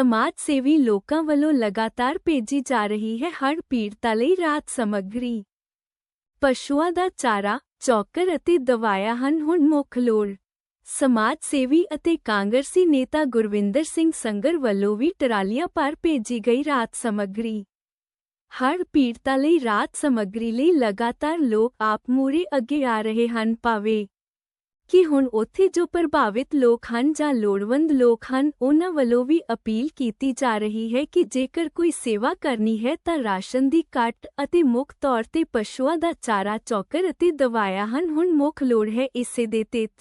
ਸਮਾਜ ਸੇਵੀ ਲੋਕਾਂ ਵੱਲੋਂ ਲਗਾਤਾਰ ਭੇਜੀ ਜਾ ਰਹੀ ਹੈ ਹੜ੍ਹ ਪੀੜਤਾਂ ਲਈ ਰਾਹਤ ਸਮੱਗਰੀ ਪਸ਼ੂਆਂ ਦਾ ਚਾਰਾ ਚੌਕਰ ਅਤੇ ਦਵਾਈਆਂ ਹਨ ਹੁਣ ਮੁੱਖ ਲੋੜ ਸਮਾਜ ਸੇਵੀ ਅਤੇ ਕਾਂਗਰਸੀ ਨੇਤਾ ਗੁਰਵਿੰਦਰ ਸਿੰਘ ਸੰਗਰ ਵੱਲੋਂ ਵੀ ਟਰਾਲੀਆਂ ਭਰ ਭੇਜੀ ਗਈ ਰਾਹਤ ਸਮੱਗਰੀ ਹੜ੍ਹ ਪੀੜਤਾਂ ਲਈ ਰਾਹਤ ਸਮੱਗਰੀ ਲਈ ਲਗਾਤਾਰ ਲੋਕ ਆਪ ਮੂਹਰੇ ਅੱਗੇ ਆ ਰਹੇ ਹਨ ਭਾਵੇਂ ਕਿ ਹੁਣ ਉੱਥੇ ਜੋ ਪ੍ਰਭਾਵਿਤ ਲੋਕ ਹਨ ਜਾਂ ਲੋੜਵੰਦ ਲੋਕ ਹਨ, ਉਹਨਾਂ ਵੱਲੋਂ ਵੀ ਅਪੀਲ ਕੀਤੀ ਜਾ ਰਹੀ ਹੈ ਕਿ ਜੇਕਰ ਕੋਈ ਸੇਵਾ ਕਰਨੀ ਹੈ ਤਾਂ ਰਾਸ਼ਨ ਦੀ ਘੱਟ ਅਤੇ ਮੁੱਖ ਤੌਰ ਤੇ ਪਸ਼ੂਆਂ ਦਾ ਚਾਰਾ, ਚੌਕਰ ਅਤੇ ਦਵਾਇਆ ਹਨ। ਹੁਣ ਮੁੱਖ ਲੋੜ ਹੈ ਇਸੇ ਦੇ ਤਹਿਤ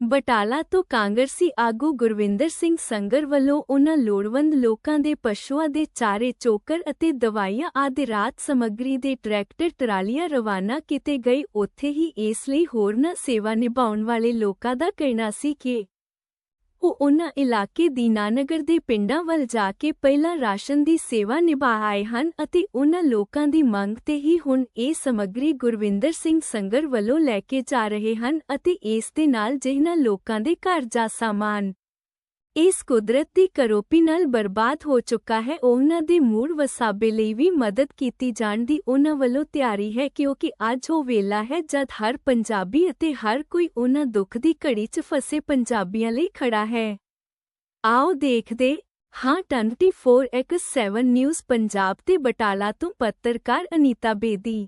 ਬਟਾਲਾ ਤੋਂ ਕਾਂਗਰਸੀ ਆਗੂ ਗੁਰਵਿੰਦਰ ਸਿੰਘ ਸੰਗਰ ਵੱਲੋਂ ਉਨ੍ਹਾਂ ਲੋੜਵੰਦ ਲੋਕਾਂ ਦੇ ਪਸ਼ੂਆਂ ਦੇ ਚਾਰੇ ਚੋਕਰ ਅਤੇ ਦਵਾਈਆਂ ਆਦਿ ਰਾਤ ਸਮੱਗਰੀ ਦੇ ਟਰੈਕਟਰ ਟਰਾਲੀਆਂ ਰਵਾਨਾ ਕੀਤੇ ਗਏ, ਉੱਥੇ ਹੀ ਇਸ ਲਈ ਹੋਰਨਾਂ ਸੇਵਾ ਨਿਭਾਉਣ ਵਾਲੇ ਲੋਕਾਂ ਦਾ ਕਹਿਣਾ ਸੀ ਕਿ ਉਹ ਉਨ੍ਹਾਂ ਇਲਾਕੇ ਦੀਨਾਨਗਰ ਦੇ ਪਿੰਡਾਂ ਵੱਲ ਜਾ ਕੇ ਪਹਿਲਾਂ ਰਾਸ਼ਨ ਦੀ ਸੇਵਾ ਨਿਭਾ ਆਏ ਹਨ ਅਤੇ ਉਹਨਾਂ ਲੋਕਾਂ ਦੀ ਮੰਗ ਤੇ ਹੀ ਹੁਣ ਇਹ ਸਮੱਗਰੀ ਗੁਰਵਿੰਦਰ ਸਿੰਘ ਸੰਗਰ ਵੱਲੋਂ ਲੈ ਕੇ ਜਾ ਰਹੇ ਹਨ ਅਤੇ ਇਸ ਦੇ ਨਾਲ ਜਿਨ੍ਹਾਂ ਲੋਕਾਂ ਦੇ ਘਰ ਜਾ ਸਾਮਾਨ ਇਸ ਕੁਦਰਤ ਦੀ ਕਰੋਪੀ ਨਾਲ ਬਰਬਾਦ ਹੋ ਚੁੱਕਾ ਹੈ। ਉਹਨਾਂ ਦੇ ਮੂੜ ਵਸਾਬੇ ਲਈ ਵੀ ਮਦਦ ਕੀਤੀ ਜਾਣ ਦੀ ਉਹਨਾਂ ਵੱਲੋਂ ਤਿਆਰੀ ਹੈ ਕਿਉਂਕਿ ਅੱਜ ਉਹ ਵੇਲਾ ਹੈ ਜਦ ਹਰ ਪੰਜਾਬੀ ਅਤੇ ਹਰ ਕੋਈ ਉਹਨਾਂ ਦੁੱਖ ਦੀ ਘੜੀ 'ਚ ਫਸੇ ਪੰਜਾਬੀਆਂ ਲਈ ਖੜਾ ਹੈ। ਆਓ ਦੇਖਦੇ ਹਾਂ 24x7 ਨਿਊਜ਼ ਪੰਜਾਬ ਤੇ ਬਟਾਲਾ ਤੋਂ ਪੱਤਰਕਾਰ ਅਨੀਤਾ ਬੇਦੀ।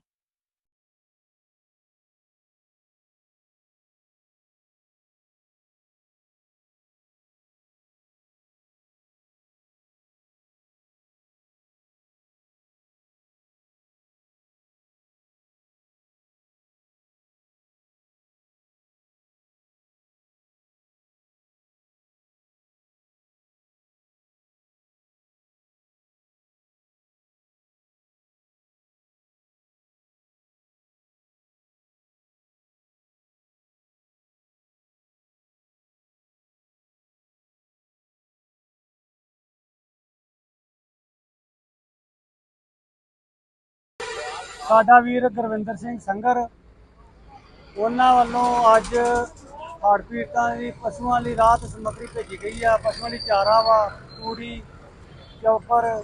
ਸਾਡਾ ਵੀਰ ਗੁਰਵਿੰਦਰ ਸਿੰਘ ਸੰਗਰ, ਉਹਨਾਂ ਵੱਲੋਂ ਅੱਜ ਹੜ੍ਹ ਪੀੜਤਾਂ ਦੀ, ਪਸ਼ੂਆਂ ਲਈ ਰਾਹਤ ਸਮੱਗਰੀ ਭੇਜੀ ਗਈ ਆ। ਪਸ਼ੂਆਂ ਲਈ ਚਾਰਾ ਵਾ, ਤੂੜੀ, ਚੌਪਰ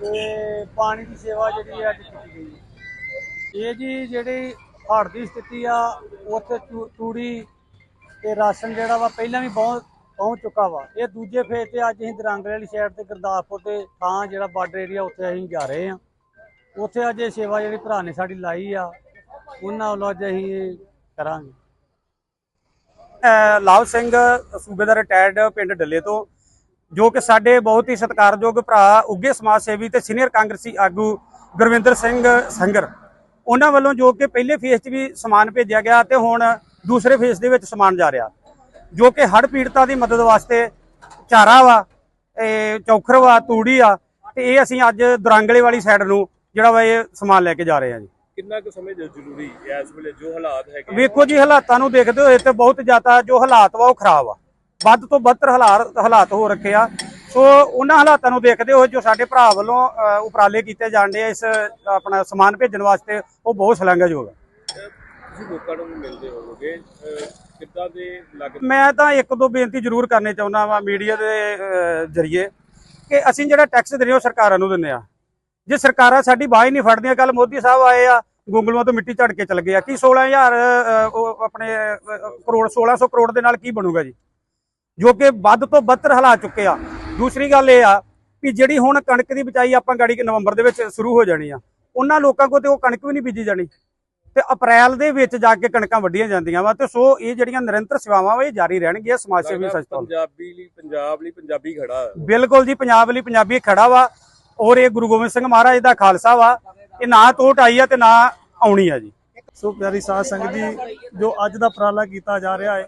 ਤੇ ਪਾਣੀ ਦੀ ਸੇਵਾ ਜਿਹੜੀ ਅੱਜ ਕੀਤੀ ਗਈ ਇਹ ਜੀ ਜਿਹੜੀ ਹੜ੍ਹ ਦੀ ਸਥਿਤੀ ਆ, ਉੱਥੇ ਤੂ- ਤੂੜੀ ਤੇ ਰਾਸ਼ਨ ਜਿਹੜਾ ਵਾ ਪਹਿਲਾਂ ਵੀ ਬਹੁਤ ਪਹੁੰਚ ਚੁੱਕਾ ਵਾ। ਇਹ ਦੂਜੇ ਫੇਜ਼ ਤੇ ਅੱਜ ਅਸੀਂ ਦਰਾਂਗਲੇ ਵਾਲੀ ਸਾਈਡ ਤੇ ਗੁਰਦਾਸਪੁਰ ਦੇ ਥਾਂ ਜਿਹੜਾ ਬਾਰਡਰ ਏਰੀਆ ਉੱਥੇ ਅਸੀਂ ਜਾ ਰਹੇ ਹਾਂ ਉੱਥੇ ਅੱਜ ਇਹ ਸੇਵਾ ਜਿਹੜੀ ਭਰਾ ਨੇ ਸਾਡੀ ਲਾਈ ਆ, ਉਹਨਾਂ ਵੱਲੋਂ ਅੱਜ ਅਸੀਂ ਕਰਾਂਗੇ। ਅਹ ਲਾਭ ਸਿੰਘ ਸੂਬੇ ਦਾ ਰਿਟਾਇਰਡ ਪਿੰਡ ਡੱਲੇ ਤੋਂ, ਜੋ ਕਿ ਸਾਡੇ ਬਹੁਤ ਹੀ ਸਤਿਕਾਰਯੋਗ ਭਰਾ ਉੱਗੇ ਸਮਾਜ ਸੇਵੀ ਤੇ ਸੀਨੀਅਰ ਕਾਂਗਰਸੀ ਆਗੂ ਗੁਰਵਿੰਦਰ ਸਿੰਘ ਸੰਗਰ, ਉਹਨਾਂ ਵੱਲੋਂ ਜੋ ਕਿ ਪਹਿਲੇ ਫੇਸ 'ਚ ਵੀ ਸਮਾਨ ਭੇਜਿਆ ਗਿਆ ਤੇ ਹੁਣ ਦੂਸਰੇ ਫੇਸ ਦੇ ਵਿੱਚ ਸਮਾਨ ਜਾ ਰਿਹਾ। ਜੋ ਕਿ ਹੜ੍ਹ ਪੀੜਤਾਂ ਦੀ ਮਦਦ ਵਾਸਤੇ ਚਾਰਾ ਵਾ ਚੌਖਰ ਵਾ, ਤੂੜੀ ਆ, ਤੇ ਇਹ ਅਸੀਂ ਅੱਜ ਦਰਾਂਗਲੇ ਵਾਲੀ ਸਾਈਡ ਨੂੰ ਜਿਹੜਾ ਵਾ ਇਹ ਸਮਾਨ ਲੈ ਕੇ ਜਾ ਰਹੇ ਹਾਂ ਜੀ। ਕਿੰਨਾ ਕੁ ਸਮੇਂ ਜ਼ਰੂਰੀ ਹੈ? ਇਸ ਵੇਲੇ ਜੋ ਹਾਲਾਤ ਹੈਗੇ ਵੇਖੋ ਜੀ ਹਾਲਾਤਾਂ ਨੂੰ ਦੇਖਦੇ ਹੋਏ ਤੇ ਬਹੁਤ ਜ਼ਿਆਦਾ ਜੋ ਹਾਲਾਤ ਵਾ ਉਹ ਖਰਾਬ ਆ। ਵੱਧ ਤੋਂ ਬੱਤਰ ਹਾਲਾਤ ਹਾਲਾਤ ਹੋ ਰੱਖੇ ਆ। ਸੋ ਉਹਨਾਂ ਹਾਲਾਤਾਂ ਨੂੰ ਦੇਖਦੇ ਹੋਏ ਜੋ ਸਾਡੇ ਭਰਾ ਵੱਲੋਂ ਉਪਰਾਲੇ ਕੀਤੇ ਜਾਂਦੇ ਆ ਇਸ ਆਪਣਾ ਸਮਾਨ ਭੇਜਣ ਵਾਸਤੇ ਉਹ ਬਹੁਤ ਸ਼ਲਾਘਾਯੋਗ ਆ। ਤੁਸੀਂ ਲੋਕਾਂ ਨੂੰ ਮਿਲਦੇ ਹੋਵੋਗੇ। ਅਹ ਕਿੱਦਾਂ ਦੇ ਲੱਗਦਾ ਮੈਂ ਤਾਂ ਇੱਕ ਦੋ ਬੇਨਤੀ ਜ਼ਰੂਰ ਕਰਨੀ ਚਾਹੁੰਦਾ ਵਾਂ ਮੀਡੀਆ ਦੇ ਜ਼ਰੀਏ ਕਿ ਅਸੀਂ ਜਿਹੜਾ ਟੈਕਸ ਦਿੰਦੇ ਹਾਂ ਉਹ ਸਰਕਾਰਾਂ ਨੂੰ ਦਿੰਦੇ ਆ ਜੇ ਸਰਕਾਰਾਂ ਸਾਡੀ ਬਾਹ ਹੀ ਨਹੀਂ ਫੜਦੀਆਂ ਕੱਲ ਮੋਦੀ ਸਾਹਿਬ ਆਏ ਆ ਗੁੰਗਲੂਆਂ ਤੋਂ ਮਿੱਟੀ ਝੜ ਕੇ ਚਲ ਗਏ ਆ। ਕੀ 16000 ਅ, ਉਹ ਆਪਣੇ ਕਰੋੜ 1600 ਕਰੋੜ ਦੇ ਨਾਲ ਕੀ ਬਣੂਗਾ ਜੀ? ਜੋ ਕਿ ਵੱਧ ਤੋਂ ਬੱਤਰ ਹਾਲਾਤ ਚੁੱਕੇ ਆ। ਦੂਸਰੀ ਗੱਲ ਇਹ ਆ ਵੀ ਜਿਹੜੀ ਹੁਣ ਕਣਕ ਦੀ ਬਿਜਾਈ ਆਪਾਂ ਗਾੜੀ ਕਿ ਨਵੰਬਰ ਦੇ ਵਿੱਚ ਸ਼ੁਰੂ ਹੋ ਜਾਣੀ ਆ ਉਹਨਾਂ ਲੋਕਾਂ ਕੋਲ ਤੇ ਉਹ ਕਣਕ ਵੀ ਨਹੀਂ ਬੀਜੀ ਜਾਣੀ। ਤੇ ਅਪ੍ਰੈਲ ਦੇ ਵਿੱਚ ਜਾ ਕੇ ਕਣਕਾਂ ਵੱਢੀਆਂ ਜਾਂਦੀਆਂ ਵਾ ਤੇ ਸੋ ਇਹ ਜਿਹੜੀਆਂ ਨਿਰੰਤਰ ਸੇਵਾਵਾਂ ਵਾ ਇਹ ਜਾਰੀ ਰਹਿਣਗੀਆਂ ਸਮਾਜ ਸੇਵੀ ਸੰਸਥਾ ਪੰਜਾਬੀ ਲਈ ਪੰਜਾਬ ਲਈ ਪੰਜਾਬੀ ਖੜਾ। ਬਿਲਕੁਲ ਜੀ ਪੰਜਾਬ ਲਈ ਪੰਜਾਬੀ ਖੜਾ ਵਾ। ਔਰ ਇਹ ਗੁਰੂ ਗੋਬਿੰਦ ਸਿੰਘ ਮਹਾਰਾਜ ਦਾ ਖਾਲਸਾ ਵਾ, ਇਹ ਨਾ ਤੋਟ ਆਈ ਆ ਤੇ ਨਾ ਆਉਣੀ ਆ ਜੀ। ਸੋ ਪਿਆਰੀ ਸਾਧ ਸੰਗਤ ਜੀ, ਜੋ ਅੱਜ ਦਾ ਉਪਰਾਲਾ ਕੀਤਾ ਜਾ ਰਿਹਾ ਹੈ,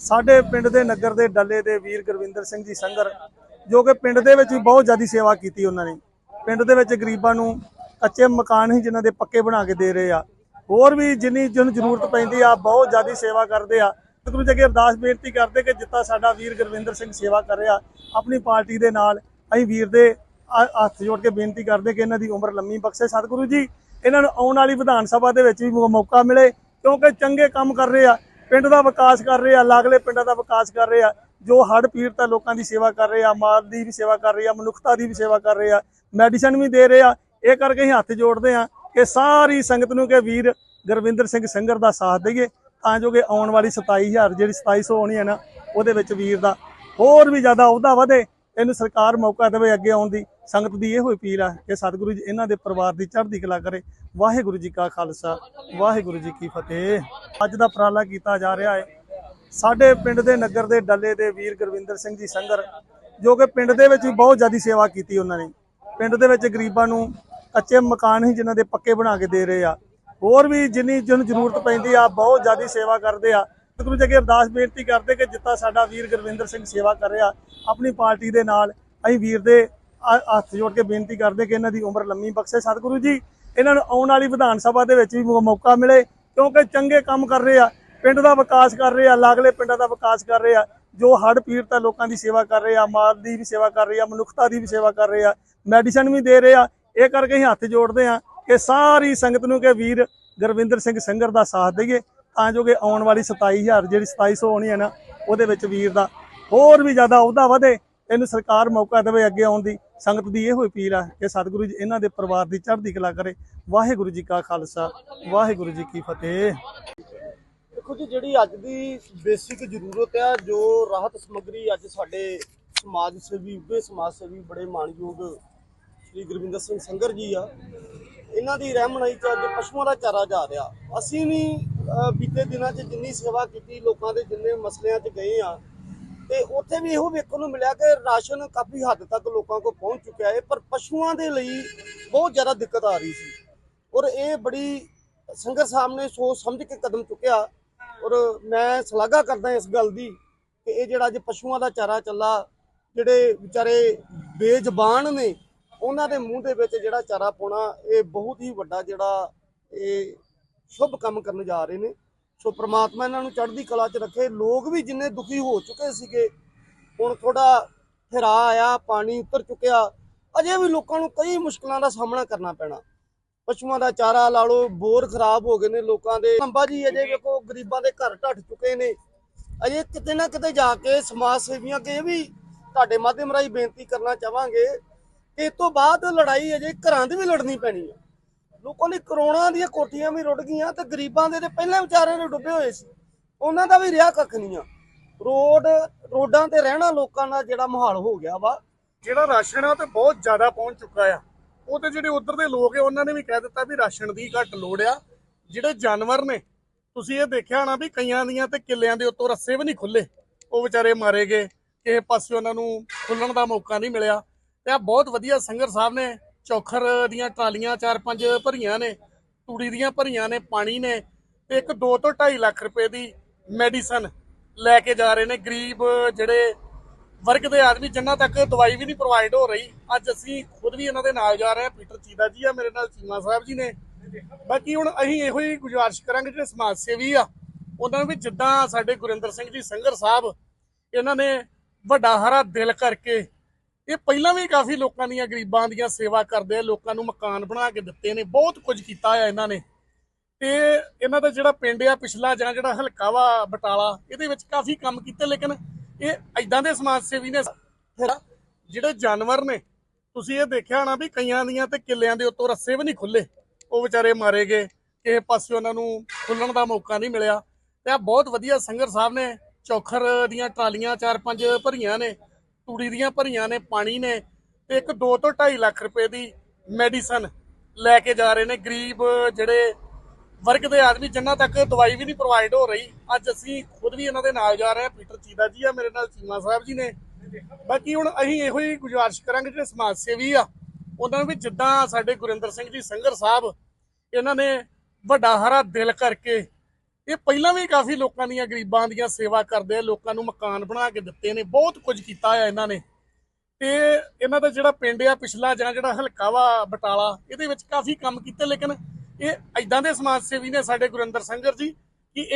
ਸਾਡੇ ਪਿੰਡ ਦੇ ਨਗਰ ਦੇ ਡੱਲੇ ਦੇ ਵੀਰ ਗੁਰਵਿੰਦਰ ਸਿੰਘ ਜੀ ਸੰਗਰ, ਜੋ ਕਿ ਪਿੰਡ ਦੇ ਵਿੱਚ ਵੀ ਬਹੁਤ ਜ਼ਿਆਦਾ ਸੇਵਾ ਕੀਤੀ ਉਹਨਾਂ ਨੇ। ਪਿੰਡ ਦੇ ਵਿੱਚ ਗਰੀਬਾਂ ਨੂੰ ਕੱਚੇ ਮਕਾਨ ਹੀ ਜਿਨ੍ਹਾਂ ਦੇ ਪੱਕੇ ਬਣਾ ਕੇ ਦੇ ਰਹੇ ਆ। ਹੋਰ ਵੀ ਜਿੰਨੀ ਜਿਹਨੂੰ ਜ਼ਰੂਰਤ ਪੈਂਦੀ ਆ, ਬਹੁਤ ਜ਼ਿਆਦਾ ਸੇਵਾ ਕਰਦੇ ਆ। ਗੁਰੂ ਜੀ ਅੱਗੇ ਅਰਦਾਸ ਬੇਨਤੀ ਕਰਦੇ ਕਿ ਜਿੱਤਾ ਸਾਡਾ ਵੀਰ ਗੁਰਵਿੰਦਰ ਸਿੰਘ ਸੇਵਾ ਕਰ ਰਿਹਾ, ਆਪਣੀ ਪਾਰਟੀ ਦੇ ਨਾਲ, ਅਸੀਂ ਵੀਰ ਦੇ ਹੱਥ ਜੋੜ ਕੇ ਬੇਨਤੀ ਕਰਦੇ ਕਿ ਇਹਨਾਂ ਦੀ ਉਮਰ ਲੰਮੀ ਬਖਸ਼ੇ। ਸਤਿਗੁਰੂ ਜੀ, ਇਹਨਾਂ ਨੂੰ ਆਉਣ ਵਾਲੀ ਵਿਧਾਨ ਸਭਾ ਦੇ ਵਿੱਚ ਵੀ ਮੌਕਾ ਮਿਲੇ, ਕਿਉਂਕਿ ਚੰਗੇ ਕੰਮ ਕਰ ਰਹੇ ਆ, ਪਿੰਡ ਦਾ ਵਿਕਾਸ ਕਰ ਰਹੇ ਆ, ਲਾਗਲੇ ਪਿੰਡਾਂ ਦਾ ਵਿਕਾਸ ਕਰ ਰਹੇ ਆ, ਜੋ ਹੜ੍ਹ ਪੀੜਤ ਆ, ਲੋਕਾਂ ਦੀ ਸੇਵਾ ਕਰ ਰਹੇ ਆ, ਮਾਲ ਦੀ ਵੀ ਸੇਵਾ ਕਰ ਰਹੇ ਆ, ਮਨੁੱਖਤਾ ਦੀ ਵੀ ਸੇਵਾ ਕਰ ਰਹੇ ਆ, ਮੈਡੀਸਨ ਵੀ ਦੇ ਰਹੇ ਆ। ਇਹ ਕਰਕੇ ਅਸੀਂ ਹੱਥ ਜੋੜਦੇ ਆ ਕਿ ਸਾਰੀ ਸੰਗਤ ਨੂੰ ਕਿ ਵੀਰ ਗੁਰਵਿੰਦਰ ਸਿੰਘ ਸੰਗਰ ਦਾ ਸਾਥ ਦੇਈਏ, ਤਾਂ ਜੋ ਕਿ ਆਉਣ ਵਾਲੀ 27000 ਜਿਹੜੀ 2700 ਹੋਣੀ ਹੈ ਨਾ, ਉਹਦੇ ਵਿੱਚ ਵੀਰ ਦਾ ਹੋਰ ਵੀ ਜ਼ਿਆਦਾ ਉਹਦਾ ਵਧੇ, ਇਹਨੂੰ ਸਰਕਾਰ ਮੌਕਾ ਦੇਵੇ ਅੱਗੇ ਆਉਣ ਦੀ। ਸੰਗਤ ਦੀ ਇਹੋ ਅਪੀਲ ਆ ਕਿ ਸਤਿਗੁਰੂ ਜੀ ਇਹਨਾਂ ਦੇ ਪਰਿਵਾਰ ਦੀ ਚੜ੍ਹਦੀ ਕਲਾ ਕਰੇ। ਵਾਹਿਗੁਰੂ ਜੀ ਕਾ ਖਾਲਸਾ, ਵਾਹਿਗੁਰੂ ਜੀ ਕੀ ਫਤਿਹ। ਅੱਜ ਦਾ ਉਪਰਾਲਾ ਕੀਤਾ ਜਾ ਰਿਹਾ ਹੈ। ਸਾਡੇ ਪਿੰਡ ਦੇ ਨਗਰ ਦੇ ਡੱਲੇ ਦੇ ਵੀਰ ਗੁਰਵਿੰਦਰ ਸਿੰਘ ਜੀ ਸੰਗਰ, ਜੋ ਕਿ ਪਿੰਡ ਦੇ ਵਿੱਚ ਵੀ ਬਹੁਤ ਜ਼ਿਆਦਾ ਸੇਵਾ ਕੀਤੀ ਉਹਨਾਂ ਨੇ। ਪਿੰਡ ਦੇ ਵਿੱਚ ਗਰੀਬਾਂ ਨੂੰ ਕੱਚੇ ਮਕਾਨ ਹੀ ਜਿਨ੍ਹਾਂ ਦੇ ਪੱਕੇ ਬਣਾ ਕੇ ਦੇ ਰਹੇ ਆ। ਹੋਰ ਵੀ ਜਿੰਨੀ ਜਿਹਨੂੰ ਜ਼ਰੂਰਤ ਪੈਂਦੀ ਆ, ਬਹੁਤ ਜ਼ਿਆਦਾ ਸੇਵਾ ਕਰਦੇ ਆ। ਸਤਿਗੁਰੂ ਜੀ ਅੱਗੇ ਅਰਦਾਸ ਬੇਨਤੀ ਕਰਦੇ ਕਿ ਜਿੱਤਾ ਸਾਡਾ ਵੀਰ ਗੁਰਵਿੰਦਰ ਸਿੰਘ ਸੇਵਾ ਕਰ ਰਿਹਾ, ਆਪਣੀ ਪਾਰਟੀ ਦੇ ਨਾਲ ਅਸੀਂ ਵੀਰ ਦੇ ਹੱਥ ਜੋੜ ਕੇ ਬੇਨਤੀ ਕਰਦੇ ਕਿ ਇਹਨਾਂ ਦੀ ਉਮਰ ਲੰਮੀ ਬਖਸ਼ੇ ਸਤਿਗੁਰੂ ਜੀ। ਇਹਨਾਂ ਨੂੰ ਆਉਣ ਵਾਲੀ ਵਿਧਾਨ ਸਭਾ ਦੇ ਵਿੱਚ ਵੀ ਮੌ- ਮੌਕਾ ਮਿਲੇ, ਕਿਉਂਕਿ ਚੰਗੇ ਕੰਮ ਕਰ ਰਹੇ ਆ, ਪਿੰਡ ਦਾ ਵਿਕਾਸ ਕਰ ਰਹੇ ਆ, ਲਾਗਲੇ ਪਿੰਡਾਂ ਦਾ ਵਿਕਾਸ ਕਰ ਰਹੇ ਆ, ਜੋ ਹੜ੍ਹ ਪੀੜਤਾਂ ਲੋਕਾਂ ਦੀ ਸੇਵਾ ਕਰ ਰਹੇ ਆ, ਮਾਲ ਦੀ ਵੀ ਸੇਵਾ ਕਰ ਰਹੇ ਆ, ਮਨੁੱਖਤਾ ਦੀ ਵੀ ਸੇਵਾ ਕਰ ਰਹੇ ਆ, ਮੈਡੀਸਨ ਵੀ ਦੇ ਰਹੇ ਆ। ਇਹ ਕਰਕੇ ਅਸੀਂ ਹੱਥ ਜੋੜਦੇ ਆ ਕਿ ਸਾਰੀ ਸੰਗਤ ਨੂੰ ਕਿ ਵੀਰ ਗੁਰਵਿੰਦਰ ਸਿੰਘ ਸੰਗਰ ਦਾ ਸਾਥ ਦਈਏ, ਤਾਂ ਜੋ ਕਿ ਆਉਣ ਵਾਲੀ 27000 ਜਿਹੜੀ 2700 ਹੋਣੀ ਹੈ ਨਾ, ਉਹਦੇ ਵਿੱਚ ਵੀਰ ਦਾ ਹੋਰ ਵੀ ਜ਼ਿਆਦਾ ਉਹਦਾ ਵਧੇ। ਇਹਨੂੰ ਸਰਕਾਰ ਮੌਕਾ ਦੇਵੇ ਅੱਗੇ ਆਉਣ ਦੀ, ਸੰਗਤ ਦੀ ਇਹੋ ਅਪੀਲ ਆ ਕਿ ਸਤਿਗੁਰੂ ਜੀ ਇਹਨਾਂ ਦੇ ਪਰਿਵਾਰ ਦੀ ਚੜ੍ਹਦੀ ਕਲਾ ਕਰੇ। ਵਾਹਿਗੁਰੂ ਜੀ ਕਾ ਖਾਲਸਾ, ਵਾਹਿਗੁਰੂ ਜੀ ਕੀ ਫਤਿਹ। ਦੇਖੋ ਜੀ, ਜਿਹੜੀ ਅੱਜ ਦੀ ਬੇਸਿਕ ਜ਼ਰੂਰਤ ਆ, ਜੋ ਰਾਹਤ ਸਮੱਗਰੀ ਅੱਜ ਸਾਡੇ ਸਮਾਜ ਸੇਵੀ ਉੱਗੇ ਸਮਾਜ ਸੇਵੀ ਬੜੇ ਮਾਣਯੋਗ ਸ਼੍ਰੀ ਗੁਰਵਿੰਦਰ ਸਿੰਘ ਸੰਗਰ ਜੀ ਆ, ਇਹਨਾਂ ਦੀ ਰਹਿਮਨਾਈ ਚ ਅੱਜ ਪਸ਼ੂਆਂ ਦਾ ਚਾਰਾ ਜਾ ਰਿਹਾ। ਅਸੀਂ ਵੀ ਬੀਤੇ ਦਿਨਾਂ 'ਚ ਜਿੰਨੀ ਸੇਵਾ ਕੀਤੀ, ਲੋਕਾਂ ਦੇ ਜਿੰਨੇ ਮਸਲਿਆਂ 'ਚ ਗਏ ਆ ਤੇ ਉੱਥੇ ਵੀ ਇਹੋ ਵੇਖਣ ਨੂੰ ਮਿਲਿਆ ਕਿ ਰਾਸ਼ਨ ਕਾਫੀ ਹੱਦ ਤੱਕ ਲੋਕਾਂ ਕੋਲ ਪਹੁੰਚ ਚੁੱਕਿਆ ਹੈ, ਪਰ ਪਸ਼ੂਆਂ ਦੇ ਲਈ ਬਹੁਤ ਜ਼ਿਆਦਾ ਦਿੱਕਤ ਆ ਰਹੀ ਸੀ। ਔਰ ਇਹ ਬੜੀ ਸੰਗਤ ਸਾਹਿਬ ਨੇ ਸੋਚ ਸਮਝ ਕੇ ਕਦਮ ਚੁੱਕਿਆ। ਔਰ ਮੈਂ ਸ਼ਲਾਘਾ ਕਰਦਾ ਇਸ ਗੱਲ ਦੀ ਕਿ ਇਹ ਜਿਹੜਾ ਅੱਜ ਪਸ਼ੂਆਂ ਦਾ ਚਾਰਾ ਚੱਲਾ, ਜਿਹੜੇ ਵਿਚਾਰੇ ਬੇਜ਼ਬਾਨ ਨੇ, ਉਹਨਾਂ ਦੇ ਮੂੰਹ ਦੇ ਵਿੱਚ ਜਿਹੜਾ ਚਾਰਾ ਪਾਉਣਾ, ਇਹ ਬਹੁਤ ਹੀ ਵੱਡਾ ਜਿਹੜਾ ਇਹ ਸ਼ੁਭ ਕੰਮ ਕਰਨ ਜਾ ਰਹੇ ਨੇ। ਸੋ ਪ੍ਰਮਾਤਮਾ ਇਹਨਾਂ ਨੂੰ ਚੜ੍ਹਦੀ ਕਲਾ 'ਚ ਰੱਖੇ। ਲੋਕ ਵੀ ਜਿੰਨੇ ਦੁਖੀ ਹੋ ਚੁੱਕੇ ਸੀਗੇ, ਹੁਣ ਥੋੜਾ ਫਿਰਾ ਆਇਆ, ਪਾਣੀ ਉਤਰ ਚੁੱਕਿਆ, ਅਜੇ ਵੀ ਲੋਕਾਂ ਨੂੰ ਕਈ ਮੁਸ਼ਕਲਾਂ ਦਾ ਸਾਹਮਣਾ ਕਰਨਾ ਪੈਣਾ। ਪਸ਼ੂਆਂ ਦਾ ਚਾਰਾ ਲਾ ਲਓ, ਬੋਰ ਖਰਾਬ ਹੋ ਗਏ ਨੇ ਲੋਕਾਂ ਦੇ। ਅੰਬਾ ਜੀ, ਅਜੇ ਵੇਖੋ, ਗਰੀਬਾਂ ਦੇ ਘਰ ਢੱਟ ਚੁੱਕੇ ਨੇ। ਅਜੇ ਕਿਤੇ ਨਾ ਕਿਤੇ ਜਾ ਕੇ ਸਮਾਜ ਸੇਵੀਆਂ ਕੇ ਇਹ ਵੀ ਤੁਹਾਡੇ ਮਾਧਿਅਮ ਰਾਹੀਂ ਬੇਨਤੀ ਕਰਨਾ ਚਾਹਾਂਗੇ ਕਿ ਇਸ ਤੋਂ ਬਾਅਦ ਲੜਾਈ ਅਜੇ ਘਰਾਂ ਦੀ ਵੀ ਲੜਨੀ ਪੈਣੀ ਹੈ ਲੋਕਾਂ ਲਈ ਕਰੋੜਾਂ ਦੀਆਂ ਕੋਠੀਆਂ ਵੀ ਰੁੜ ਗਈਆਂ ਤੇ ਗਰੀਬਾਂ ਦੇ ਤੇ ਪਹਿਲਾਂ ਵਿਚਾਰਿਆਂ ਨੇ ਡੁੱਬੇ ਹੋਏ ਸੀ। ਉਹਨਾਂ ਦਾ ਵੀ ਰਿਹਾ ਕੱਖ ਨਹੀਂ ਆ। ਰੋਡ, ਰੋਡਾਂ ਤੇ ਰਹਿਣਾ ਲੋਕਾਂ ਦਾ ਜਿਹੜਾ ਮਾਹੌਲ ਹੋ ਗਿਆ ਵਾ, ਜਿਹੜਾ ਰਾਸ਼ਨ ਆ ਤੇ ਬਹੁਤ ਜ਼ਿਆਦਾ ਪਹੁੰਚ ਚੁੱਕਾ ਆ। ਉਹ ਤੇ ਜਿਹੜੇ ਉਧਰ ਦੇ ਲੋਕ ਆ, ਉਹਨਾਂ ਨੇ ਵੀ ਕਹਿ ਦਿੱਤਾ ਵੀ ਰਾਸ਼ਨ ਦੀ ਘੱਟ ਲੋੜ ਆ। ਜਿਹੜੇ ਜਾਨਵਰ ਨੇ, ਤੁਸੀਂ ਇਹ ਦੇਖਿਆ ਹੋਣਾ ਵੀ ਕਈਆਂ ਦੀਆਂ ਤੇ ਕਿੱਲਿਆਂ ਦੇ ਉੱਤੋਂ ਰੱਸੇ ਵੀ ਨਹੀਂ ਖੁੱਲੇ ਉਹ ਵਿਚਾਰੇ ਮਾਰੇ ਗਏ, ਕਿਸੇ ਪਾਸੇ ਉਹਨਾਂ ਨੂੰ ਖੁੱਲਣ ਦਾ ਮੌਕਾ ਨਹੀਂ ਮਿਲਿਆ। ਤੇ ਆ ਬਹੁਤ ਵਧੀਆ ਸੰਗਰ ਸਾਹਿਬ ਨੇ ਚੌਖਰ ਦੀਆਂ ਟਰਾਲੀਆਂ ਚਾਰ ਪੰਜ ਭਰੀਆਂ ਨੇ, ਤੂੜੀ ਦੀਆਂ ਭਰੀਆਂ ਨੇ, ਪਾਣੀ ਨੇ ਤੇ ਇੱਕ 2 ਤੋਂ 2.5 ਲੱਖ ਰੁਪਏ ਦੀ ਮੈਡੀਸਨ ਲੈ ਕੇ ਜਾ ਰਹੇ ਨੇ ਗਰੀਬ ਜਿਹੜੇ ਵਰਗ ਦੇ ਆਦਮੀ ਜਿਨ੍ਹਾਂ ਤੱਕ ਦਵਾਈ ਵੀ ਨਹੀਂ ਪ੍ਰੋਵਾਈਡ ਹੋ ਰਹੀ। ਅੱਜ ਅਸੀਂ ਖੁਦ ਵੀ ਇਹਨਾਂ ਦੇ ਨਾਲ ਜਾ ਰਹੇ ਹਾਂ, ਪੀਟਰ ਚੀਦਾ ਜੀ ਆ, ਮੇਰੇ ਨਾਲ ਚੀਮਾ ਸਾਹਿਬ ਜੀ ਨੇ। ਬਾਕੀ ਹੁਣ ਅਸੀਂ ਇਹੋ ਹੀ ਗੁਜ਼ਾਰਿਸ਼ ਕਰਾਂਗੇ, ਜਿਹੜੇ ਸਮਾਜ ਸੇਵੀ ਆ, ਉਹਨਾਂ ਨੂੰ ਵੀ ਜਿੱਦਾਂ ਸਾਡੇ ਗੁਰਿੰਦਰ ਸਿੰਘ ਜੀ, ਸੰਗਰ ਸਾਹਿਬ, ਇਹਨਾਂ ਨੇ ਵੱਡਾ ਹਰਾ ਦਿਲ ਕਰਕੇ ਇਹ ਪਹਿਲਾਂ ਵੀ ਕਾਫੀ ਲੋਕਾਂ ਦੀਆਂ ਗਰੀਬਾਂ ਦੀਆਂ ਸੇਵਾ ਕਰਦੇ ਆ, ਲੋਕਾਂ ਨੂੰ ਮਕਾਨ ਬਣਾ ਕੇ ਦਿੱਤੇ ਨੇ, ਬਹੁਤ ਕੁਝ ਕੀਤਾ ਆ ਇਹਨਾਂ ਨੇ। ਤੇ ਇਹਨਾਂ ਦਾ ਜਿਹੜਾ ਪਿੰਡ ਆ ਪਿਛਲਾ ਜਾਂ ਜਿਹੜਾ ਹਲਕਾ ਵਾ ਬਟਾਲਾ, ਇਹਦੇ ਵਿੱਚ ਕਾਫੀ ਕੰਮ ਕੀਤੇ, ਲੇਕਿਨ ਇਹ ਐਦਾਂ ਦੇ ਸਮਾਜ ਸੇਵੀ ਨੇ ਫਿਰ ਜਿਹੜੇ ਜਾਨਵਰ ਨੇ, ਤੁਸੀਂ ਇਹ ਦੇਖਿਆ ਹੋਣਾ ਵੀ ਕਈਆਂ ਦੀਆਂ ਤੇ ਕਿੱਲਿਆਂ ਦੇ ਉੱਤੋਂ ਰੱਸੇ ਵੀ ਨਹੀਂ ਖੁੱਲੇ ਉਹ ਵਿਚਾਰੇ ਮਾਰੇ ਗਏ, ਕਿਸੇ ਪਾਸੇ ਉਹਨਾਂ ਨੂੰ ਖੁੱਲਣ ਦਾ ਮੌਕਾ ਨਹੀਂ ਮਿਲਿਆ। ਤੇ ਆ ਬਹੁਤ ਵਧੀਆ ਸੰਗਰ ਸਾਹਿਬ ਨੇ ਚੌਖਰ ਦੀਆਂ ਟਰਾਲੀਆਂ ਚਾਰ ਪੰਜ ਭਰੀਆਂ ਨੇ ਤੂੜੀ ਦੀਆਂ ਭਰੀਆਂ ਨੇ, ਪਾਣੀ ਨੇ, ਤੇ ਇੱਕ 2 ਤੋਂ 2.5 ਲੱਖ ਰੁਪਏ ਦੀ ਮੈਡੀਸਨ ਲੈ ਕੇ ਜਾ ਰਹੇ ਨੇ ਗਰੀਬ ਜਿਹੜੇ ਵਰਗ ਦੇ ਆਦਮੀ ਜਿਨ੍ਹਾਂ ਤੱਕ ਦਵਾਈ ਵੀ ਨਹੀਂ ਪ੍ਰੋਵਾਈਡ ਹੋ ਰਹੀ। ਅੱਜ ਅਸੀਂ ਖੁਦ ਵੀ ਇਹਨਾਂ ਦੇ ਨਾਲ ਜਾ ਰਹੇ ਹਾਂ, ਪੀਟਰ ਚੀਦਾ ਜੀ ਆ, ਮੇਰੇ ਨਾਲ ਚੀਮਾ ਸਾਹਿਬ ਜੀ ਨੇ। ਬਾਕੀ ਹੁਣ ਅਸੀਂ ਇਹੋ ਹੀ ਗੁਜ਼ਾਰਿਸ਼ ਕਰਾਂਗੇ, ਜਿਹੜੇ ਸਮਾਜ ਸੇਵੀ ਆ, ਉਹਨਾਂ ਨੂੰ ਵੀ ਜਿੱਦਾਂ ਸਾਡੇ ਗੁਰਿੰਦਰ ਸਿੰਘ ਜੀ, ਸੰਗਰ ਸਾਹਿਬ, ਇਹਨਾਂ ਨੇ ਵੱਡਾ ਹਰਾ ਦਿਲ ਕਰਕੇ ਇਹ ਪਹਿਲਾਂ ਵੀ ਕਾਫੀ ਲੋਕਾਂ ਦੀਆਂ ਗਰੀਬਾਂ ਦੀਆਂ ਸੇਵਾ ਕਰਦੇ ਆ, ਲੋਕਾਂ ਨੂੰ ਮਕਾਨ ਬਣਾ ਕੇ ਦਿੱਤੇ ਨੇ, ਬਹੁਤ ਕੁਝ ਕੀਤਾ ਆ ਇਹਨਾਂ ਨੇ। ਤੇ ਇਹਨਾਂ ਦਾ ਜਿਹੜਾ ਪਿੰਡ ਆ ਪਿਛਲਾ ਜਾਂ ਜਿਹੜਾ ਹਲਕਾ ਵਾ ਬਟਾਲਾ, ਇਹਦੇ ਵਿੱਚ ਕਾਫੀ ਕੰਮ ਕੀਤੇ, ਲੇਕਿਨ ਇਹ ਐਦਾਂ ਦੇ ਸਮਾਜ ਸੇਵੀ ਨੇ ਸਾਡੇ ਗੁਰਿੰਦਰ ਸੰਗਰ ਜੀ